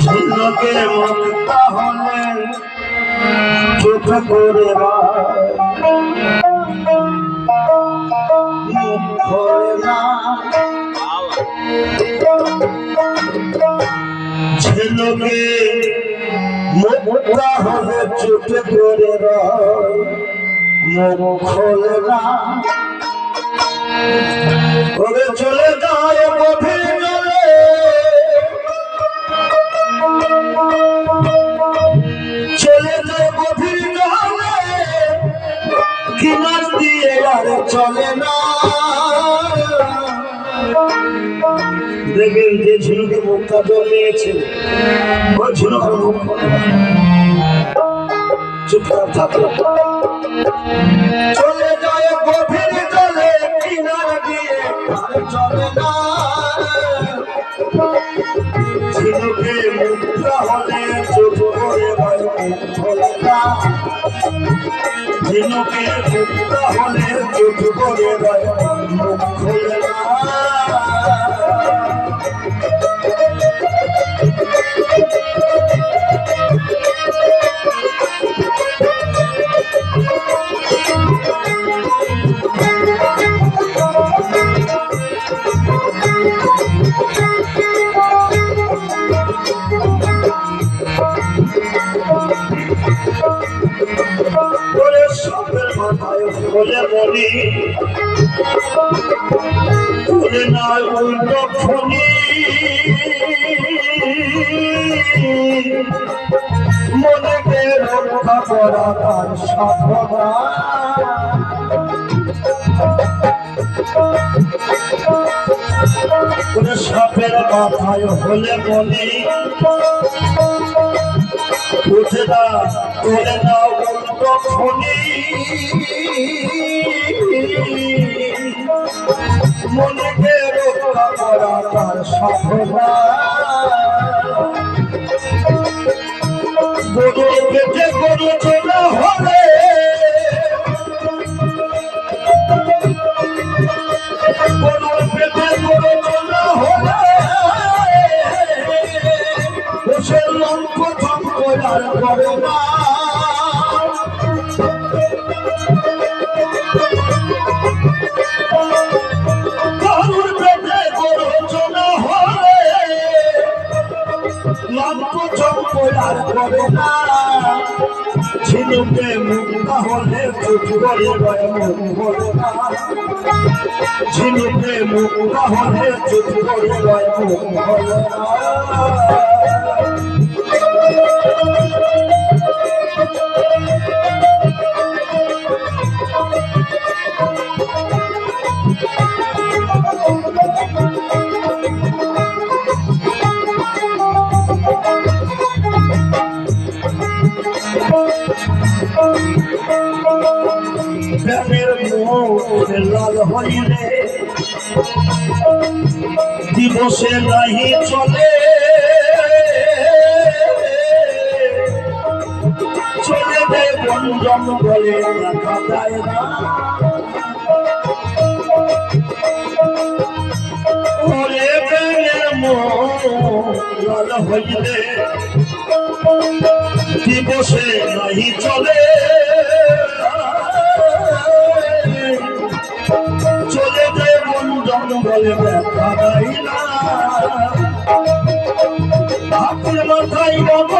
ঝিলকে মুক্তা হলে চোখ করে ঝিলকে মুক্তা হলে চোখ করে মুখ খোলে চলে যায় গভীর জলে। চলে যায় গভীর জলে। কিনার দিয়ে আর চলে না। দেখবেন যে ঝিনুকে মুক্তা জন্মিয়েছে ওই ঝিনুক মুখ খোলে না। চুপচাপ থাকল চোখ বলি করে না উল্টো রক্ষা করা তার সাধনা। সাপের মাথায় হলে বলি, উঠে না তোলে না ফনি মনকে রক্ষা করা করে না। ঝিনুকে মুক্তা হলে চুপ বলে বলে না। ঝিনুকে মুক্তা হলে চুপ বলে বলে না। মুখ লাল হইলে দিবসে নাহি চলে। চলে যায় বন জঙ্গলে দেখা না। চলে যায় বন জঙ্গলে দেখা যায় না মাথায় মগন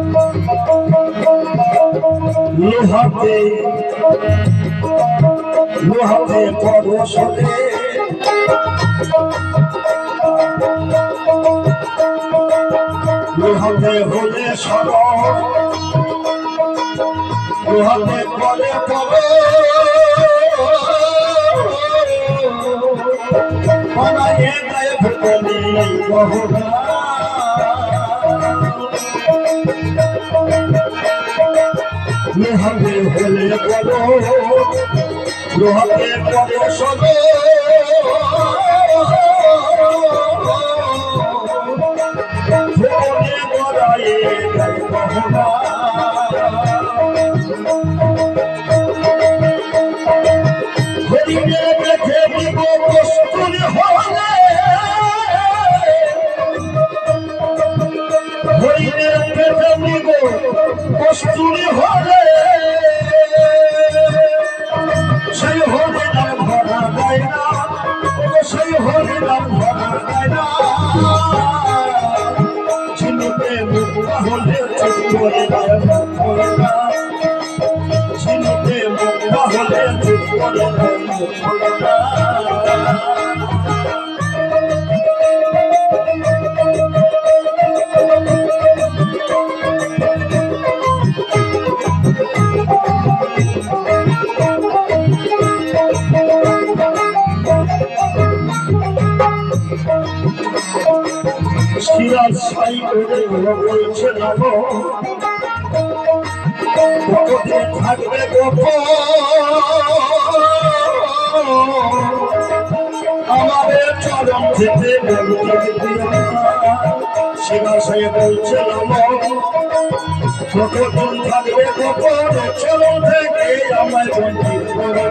লোহাতে লোহাতে পরশতে লোহাতে হলে সরব লোহাতে পরে পরে বানাইয়ে দেয় ভুতনি লোহাতে হলে বড় লোহাতে বড় সবে। ফোনে বড়াইয়ে দেয় হরিণে দেখে দিব কস্তুরি হলে সেই হরিণাম ভরা দেয় না সেই হরিণাম ভরা দেয় না। ঝিনুকে মুক্তা হলে চুপ করে দেয় না। ঝিনুকে মুক্তা হলে চুপ করে সিরাজ সাই করে বলছে থাকবে গোপ আমাদের চরম থেকে সিরাজ সাই বলছে থাকবে গোপ চরম থেকে আমায় বঞ্চিত